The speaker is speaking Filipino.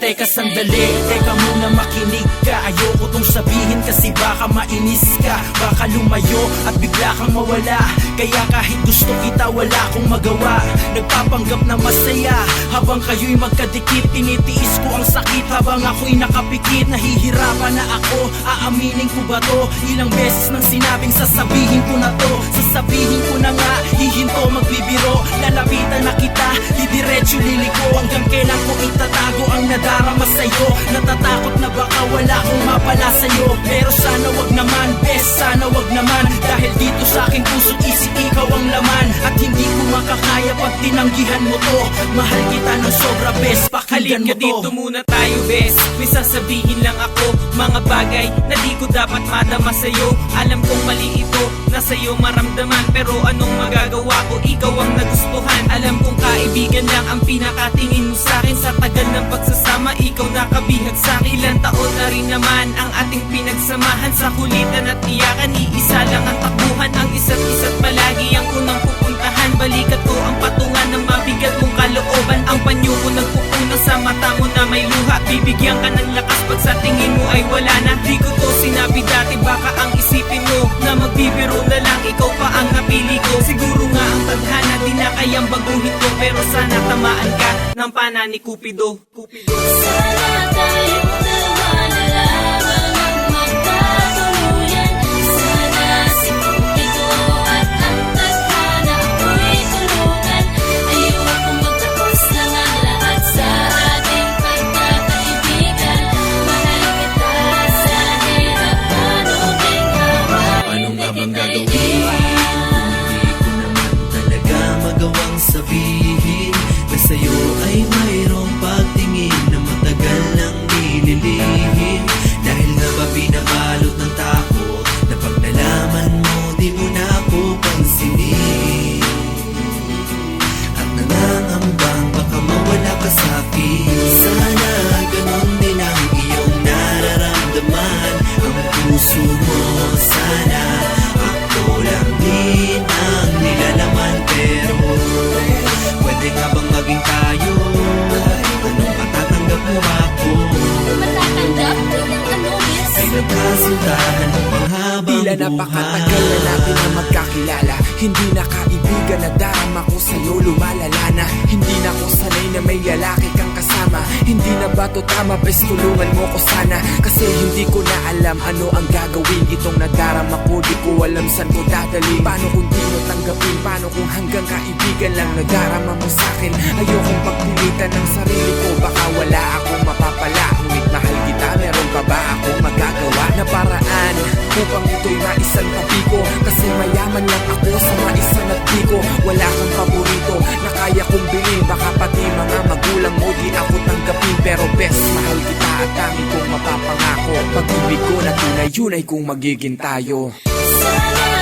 Teka sandali, teka muna makinig ka. Ayoko tong sabihin kasi baka mainis ka. Baka lumayo at bigla kang mawala. Kaya kahit gusto kita wala akong magawa. Nagpapanggap na masaya. Habang kayo'y magkadikit Tinitiis ko ang sakit. Habang ako'y nakapikit Nahihirapan na ako, aaminin ko ba to? Ilang beses nang sinabing sasabihin ko na to. Sasabihin ko na nga, hihinto magbibiro. Lalapitan na kita, didiretso liliko. Hanggang kailan ko itatago ang nadarama sa'yo Natatakot na baka wala akong mapala sa'yo. Pero sana wag naman, best sana wag naman. Dahil dito sa aking puso't isip tinanggihan mo to. Mahal kita ng sobra best, pakinggan mo to. dito muna tayo bes. May sasabihin lang ako Mga bagay na di ko dapat madama sa'yo. Alam kong mali ito Na sa'yo maramdaman. Pero anong magagawa ko? Ikaw ang nagustuhan. Alam kong kaibigan lang ang pinakatingin mo sa'kin. Sa tagal ng pagsasama Ikaw nakabihag sa'kin Ilang taon na rin naman Ang ating pinagsamahan. Sa kulitan at iyakan Iisa lang ang takbuhan Ang isa't isa't palagi Ang unang pupuntahan. Balikat ko ang patungan Ng mabigat mong kalooban. Ang panyo ko nagpupuna sa mata mo na may luha. Bibigyan ka ng lakas pag sa tingin mo ay wala na. Di ko to sinabi dati baka ang isipin mo Na magbibiro na lang. Ikaw pa ang napili ko. Siguro nga ang tadhana di na kayang baguhin ko Pero sana tamaan ka ng pana ni Cupido. Cupido. Sana tayong Tila napakatagal na natin na magkakilala. Hindi na kaibigan na darama ko sa'yo lumalala na. Hindi na ko sanay na may lalaki kang kasama. Hindi na ba to tama? Bes tulungan mo ko sana. Kasi hindi ko na alam ano ang gagawin. Itong nadarama ko di ko alam saan ko dadalhin. Paano kung di mo tanggapin? Paano kung hanggang kaibigan lang nadarama mo sa'kin? Ayokong pagpilitan ng sarili ko. Baka Pag-ibig ko na tunay yun ay kung magiging tayo. Sana